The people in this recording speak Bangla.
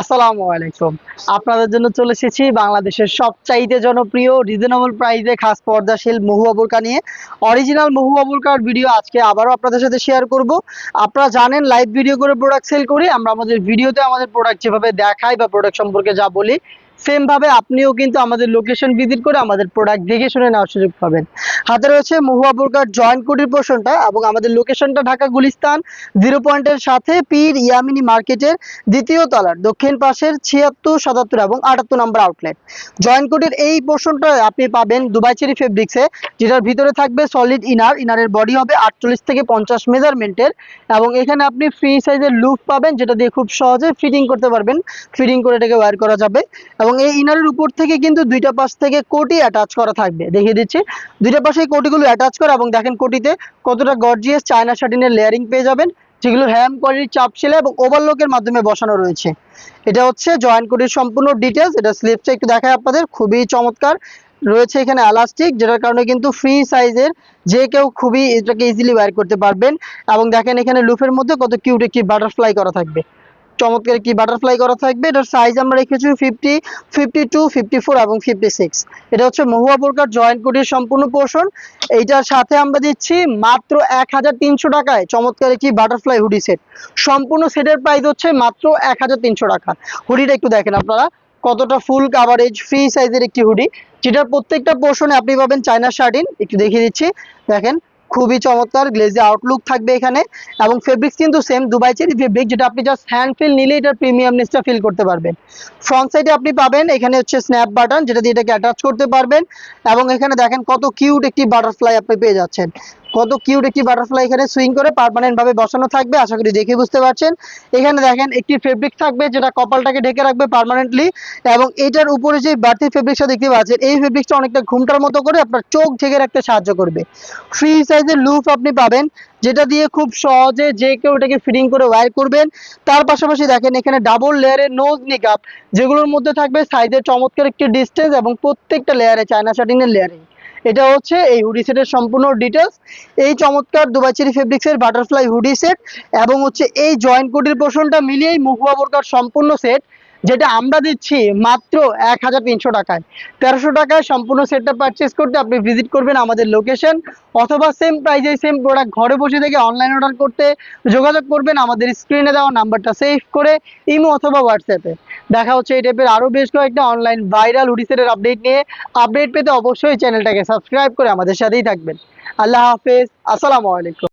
আসসালামু আলাইকুম। আপনাদের জন্য চলে এসেছি বাংলাদেশের সবচাইতে জনপ্রিয় রিজনেবল প্রাইসে খাস পর্দাশীল মহুয়া বোরকা নিয়ে। অরিজিনাল মহুয়া বোরকার ভিডিও আজকে আবারও আপনাদের সাথে শেয়ার করব। আপনারা জানেন লাইভ ভিডিও করে প্রোডাক্ট সেল করি, আমরা আমাদের ভিডিওতে আমাদের প্রোডাক্ট যেভাবে দেখাই বা প্রোডাক্ট সম্পর্কে যা বলি সেম ভাবে আপনিও কিন্তু আমাদের লোকেশন ভিজিট করে আমাদের প্রোডাক্ট দেখে শুনে নেওয়ার সুযোগ পাবেন। হাতে রয়েছে মহুয়া বোরকার জয়েন্ট কোটির পোর্শনটা এবং আমাদের লোকেশনটা ঢাকা গুলিস্তান জিরো পয়েন্টের সাথে পীর ইয়ামিনী মার্কেটের দ্বিতীয় তলার, দক্ষিণ পাশের ছিয়াত্তর, সাতাত্তর এবং আটাত্তর নম্বর আউটলেট জয়েন্ট কোটের এই পোর্শনটা আপনি পাবেন দুবাই চেরি ফেব্রিক্সে যেটার ভিতরে থাকবে সলিড ইনার ইনারের বডি হবে আটচল্লিশ থেকে পঞ্চাশ মেজারমেন্টের এবং এখানে আপনি ফ্রি সাইজের লুপ পাবেন, যেটা দিয়ে খুব সহজে ফিটিং করতে পারবেন। ফিটিং করে এটাকে ওয়্যার করা যাবে এবং এই ইনারের উপর থেকে কিন্তু দুইটা পাশ থেকে কোটি অ্যাটাচ করা থাকবে। দেখিয়ে দিচ্ছি, দুইটা পাশে এই কোটিগুলো অ্যাটাচ করা এবং দেখেন কোটিতে কতটা গর্জিয়াস চায়না শাটিনের লেয়ারিং পেয়ে যাবেন, যেগুলো হ্যাম কোয়ালিটির চাপ সেলাই এবং ওভারলকের মাধ্যমে বসানো রয়েছে। এটা হচ্ছে জয়েন্ট কোটির সম্পূর্ণ ডিটেলস এটা স্লিপসটা একটু দেখায় আপনাদের, খুবই চমৎকার। রয়েছে এখানে এলাস্টিক যেটার কারণে কিন্তু ফ্রি সাইজের যে কেউ খুবই এটাকে ইজিলি ওয়্যার করতে পারবেন। এবং দেখেন এখানে লুফের মধ্যে কত কিউট একটি বাটারফ্লাই করা থাকবে। চমৎকার একটি বাটারফ্লাই করা থাকবে। এটার সাইজ আমরা রেখেছি fifty fifty two fifty four এবং ফিফটি সিক্স এটা হচ্ছে মহুয়া বোরকার জয়েন্ট কোটির সম্পূর্ণ পোর্শন এইটার সাথে আমরা দিচ্ছি মাত্র এক হাজার তিনশো টাকায় চমৎকার একটি বাটারফ্লাই হুডি সেট সম্পূর্ণ সেটের প্রাইস হচ্ছে মাত্র এক হাজার তিনশো টাকা। হুডিটা একটু দেখেন আপনারা। কতটা ফুল কাভারেজ ফ্রি সাইজের একটি হুডি যেটার প্রত্যেকটা পোর্শনে আপনি পাবেন চায়না শার্টিন। একটু দেখিয়ে দিচ্ছি। দেখেন খুবই চমৎকার গ্লেজে আউটলুক থাকবে এখানে এবং ফেব্রিক্স কিন্তু সেম দুবাই চেরি ফেব্রিক যেটা আপনি জাস্ট হ্যান্ড ফিল নিলে এটার প্রিমিয়ামনেসটা ফিল করতে পারবেন। ফ্রন্ট সাইডে আপনি পাবেন, এখানে হচ্ছে স্ন্যাপ বাটন যেটা দিয়ে এটাকে অ্যাটাচ করতে পারবেন এবং এখানে দেখেন কত কিউট একটি বাটারফ্লাই আপনি পেয়ে যাচ্ছেন। কত কিউট একটি বাটারফ্লাই এখানে সুইং করে পারমানেন্ট ভাবে বসানো থাকবে, আশা করি দেখে বুঝতে পারছেন। এখানে দেখেন একটি ফেব্রিক থাকবে, যেটা কপালটাকে ঢেকে রাখবে পার্মানেন্টলি এবং এটার উপরে যে বাড়তি ফেব্রিক্সটা দেখতে পাচ্ছেন, এই ফেব্রিক্সটা অনেকটা ঘুমটার মতো করে আপনার চোখ ঢেকে রাখতে সাহায্য করবে। ফ্রি সাইজের লুপ আপনি পাবেন, যেটা দিয়ে খুব সহজে যে কেউ এটাকে ফিটিং করে ওয়্যার করবেন। তার পাশাপাশি দেখেন এখানে ডাবল লেয়ারের নোজ নিকাপ যেগুলোর মধ্যে থাকবে সাইজের চমৎকার একটি ডিস্টেন্স এবং প্রত্যেকটা লেয়ারে চায়না শার্টিংয়ের লেয়ারিং এটা হচ্ছে এই হুডি সেটের সম্পূর্ণ ডিটেলস এই চমৎকার দুবাইচেরি ফেব্রিক্সের বাটারফ্লাই হুডি সেট এবং হচ্ছে এই জয়েন্ট কোটির পোষণটা মিলিয়েই মহুয়া বোরকার সম্পূর্ণ সেট যেটা আমরা দিচ্ছি মাত্র এক হাজার তিনশো টাকায়। তেরোশো টাকায় সম্পূর্ণ সেটটা পারচেস করতে আপনি ভিজিট করবেন আমাদের লোকেশন অথবা সেম প্রাইজে সেম প্রোডাক্ট ঘরে বসে থেকে অনলাইন অর্ডার করতে যোগাযোগ করবেন আমাদের স্ক্রিনে দেওয়া নাম্বারটা সেভ করে ইমো অথবা হোয়াটসঅ্যাপে। দেখা হচ্ছে এই টাইপের আরও বেশ কয়েকটা অনলাইন ভাইরাল হুডিসেটের আপডেট নিয়ে। আপডেট পেতে অবশ্যই চ্যানেলটাকে সাবস্ক্রাইব করে আমাদের সাথেই থাকবেন। আল্লাহ হাফেজ, আসসালামু আলাইকুম।